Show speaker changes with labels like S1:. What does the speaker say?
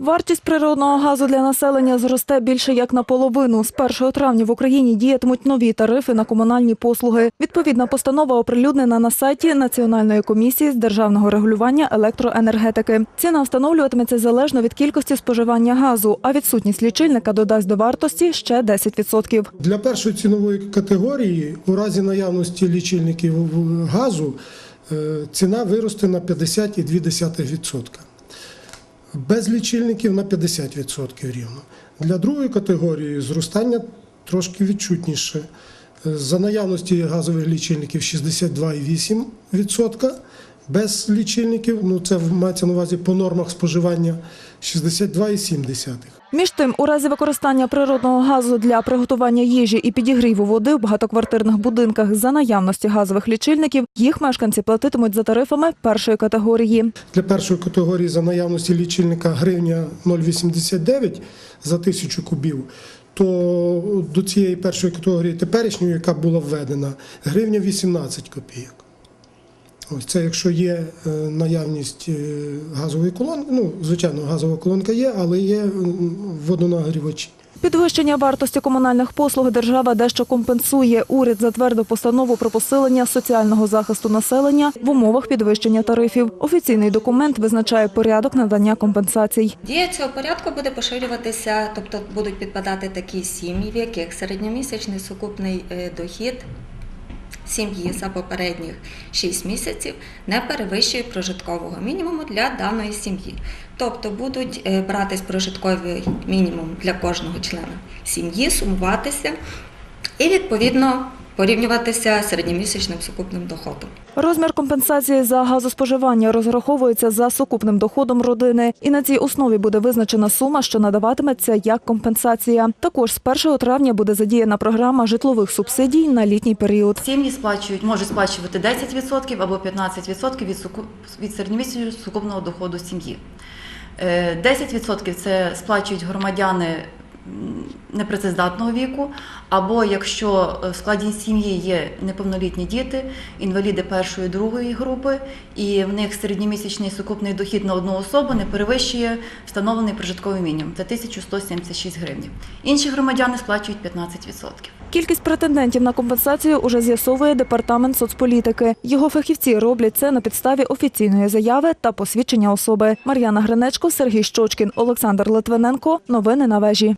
S1: Вартість природного газу для населення зросте більше як наполовину. З 1 травня в Україні діятимуть нові тарифи на комунальні послуги. Відповідна постанова оприлюднена на сайті Національної комісії з державного регулювання електроенергетики. Ціна встановлюватиметься залежно від кількості споживання газу, а відсутність лічильника додасть до вартості ще 10%.
S2: Для першої цінової категорії у разі наявності лічильників газу е, ціна виросте на 50,2%. Без лічильників на 50% рівно. Для другої категорії зростання трошки відчутніше. Е, За наявності газових лічильників 62,8%. Без лічильників, ну це мається на увазі по нормах споживання 62,7%.
S1: Між тим, у разі використання природного газу для приготування їжі і підігріву води в багатоквартирних будинках за наявності газових лічильників, їх мешканці платитимуть за тарифами першої категорії.
S2: Для першої категорії за наявності лічильника гривня 0,89 за тисячу кубів, то до цієї першої категорії теперішньої, яка була введена, гривня 18 копійок. Ось це якщо є е, наявність е, газової колонки, ну, звичайно, газова колонка є, але є водонагрівачі.
S1: Підвищення вартості комунальних послуг держава дещо компенсує. Уряд затвердив постанову про посилення соціального захисту населення в умовах підвищення тарифів. Офіційний документ визначає порядок надання компенсацій.
S3: Дія цього порядку буде поширюватися, тобто будуть підпадати такі сім'ї, в яких середньомісячний сукупний е, дохід сім'ї за попередніх 6 місяців не перевищує прожиткового мінімуму для даної сім'ї. Тобто будуть е, братись прожитковий мінімум для кожного члена сім'ї, сумуватися і відповідно порівнюватися середньомісячним сукупним доходом.
S1: Розмір компенсації за газоспоживання розраховується за сукупним доходом родини, і на цій основі буде визначена сума, що надаватиметься як компенсація. Також з 1 травня буде задіяна програма житлових субсидій на літній період.
S4: Сім'ї сплачують, можуть сплачувати 10% або 15% від, від середньомісячного сукупного доходу сім'ї. Е, 10% це сплачують громадяни непрацездатного віку, або якщо е, в складі сім'ї є неповнолітні діти, інваліди першої другої групи, і в них середньомісячний сукупний дохід на одну особу не перевищує встановлений прожитковий мінімум це 1176 гривень. Інші громадяни сплачують 15%.
S1: Кількість претендентів на компенсацію уже з'ясовує департамент соцполітики. Його фахівці роблять це на підставі офіційної заяви та посвідчення особи. Мар'яна Гринечко, Сергій Щочкін, Олександр Литвиненко. Новини на вежі.